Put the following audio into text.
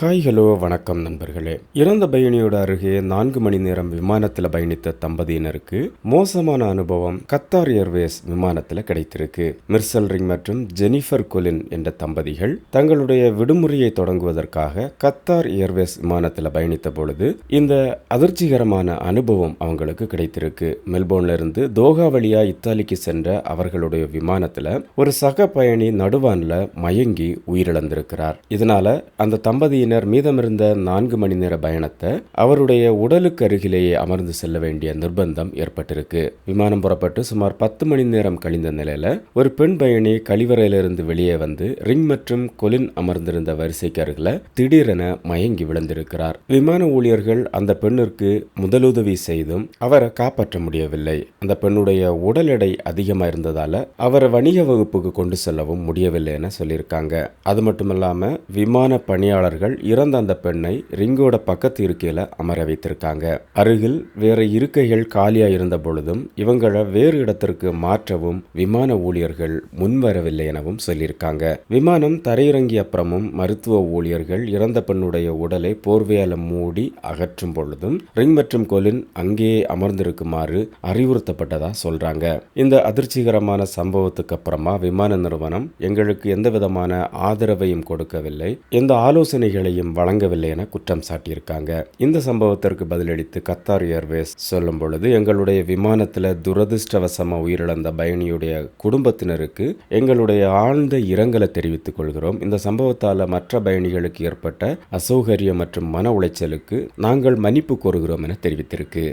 Hi hello வணக்கம் நண்பர்களே. இறந்த பயணியோட அருகே நான்கு மணி நேரம் விமானத்தில் பயணித்த தம்பதியினருக்கு மோசமான அனுபவம் கத்தார் ஏர்வேஸ் விமானத்தில் கிடைத்திருக்கு. மிர்சல் ரிங் மற்றும் ஜெனிஃபர் கொலின் என்ற தம்பதிகள் தங்களுடைய விடுமுறையை தொடங்குவதற்காக கத்தார் ஏர்வேஸ் விமானத்தில் பயணித்த பொழுது இந்த அதிர்ச்சிகரமான அனுபவம் அவங்களுக்கு கிடைத்திருக்கு. மெல்போர்ன்ல இருந்து தோகா வழியா இத்தாலிக்கு சென்ற அவர்களுடைய விமானத்தில் ஒரு சக பயணி நடுவான்ல மயங்கி உயிரிழந்திருக்கிறார். இதனால அந்த தம்பதியினர் மீதமிருந்த நான்கு மணி நேர பயணத்தை அவருடைய உடலுக்கு அருகிலேயே அமர்ந்து செல்ல வேண்டிய நிர்பந்தம் ஏற்பட்டிருக்கு. விமானம் புறப்பட்டு சுமார் பத்து மணி நேரம் கழிந்த நிலையில ஒரு பெண் பயணி கழிவறையிலிருந்து வெளியே வந்து ரிங் மற்றும் கொலின் அமர்ந்திருந்த வரிசைக்கு அருகில திடீரென மயங்கி விழுந்திருக்கிறார். விமான ஊழியர்கள் அந்த பெண்ணிற்கு முதலுதவி செய்தும் அவரை காப்பாற்ற முடியவில்லை. அந்த பெண்ணுடைய உடல் எடை அதிகமாக இருந்ததால அவரை வணிக வகுப்புக்கு கொண்டு செல்லவும் முடியவில்லை என சொல்லியிருக்காங்க. அது மட்டுமல்லாம விமான பணியாளர்கள் இறந்த அந்த பெண்ணை ரிங்கோட பக்கத்து இருக்கையில் அமர வைத்திருக்காங்க. அருகில் வேற இருக்கைகள் காலியா இருந்த பொழுதும் இவங்களை வேறு இடத்திற்கு மாற்றவும் விமான ஊழியர்கள் முன்வரவில்லை எனவும் சொல்லியிருக்காங்க. விமானம் தரையிறங்கிய அப்புறமும் மருத்துவ ஊழியர்கள் இறந்த பெண்ணுடைய உடலை போர்வையால் மூடி அகற்றும் பொழுதும் ரிங் மற்றும் கொலின் அங்கேயே அமர்ந்திருக்குமாறு அறிவுறுத்தப்பட்டதா சொல்றாங்க. இந்த அதிர்ச்சிகரமான சம்பவத்துக்கு அப்புறமா விமான நிறுவனம் எங்களுக்கு எந்த விதமான ஆதரவையும் கொடுக்கவில்லை. எந்த உதவிகளையும் வழங்கவில்லை என குற்றம் சாட்டியிருக்காங்க. இந்த சம்பவத்திற்கு பதிலளித்து கத்தார் ஏர்வேஸ் சொல்லும் பொழுது எங்களுடைய விமானத்தில் துரதிருஷ்டவசமாக உயிரிழந்த பயணியுடைய குடும்பத்தினருக்கு எங்களுடைய ஆழ்ந்த இரங்கலை தெரிவித்துக் கொள்கிறோம். இந்த சம்பவத்தால் மற்ற பயணிகளுக்கு ஏற்பட்ட அசௌகரியம் மற்றும் மன உளைச்சலுக்கு நாங்கள் மன்னிப்பு கோருகிறோம் என தெரிவித்திருக்கு.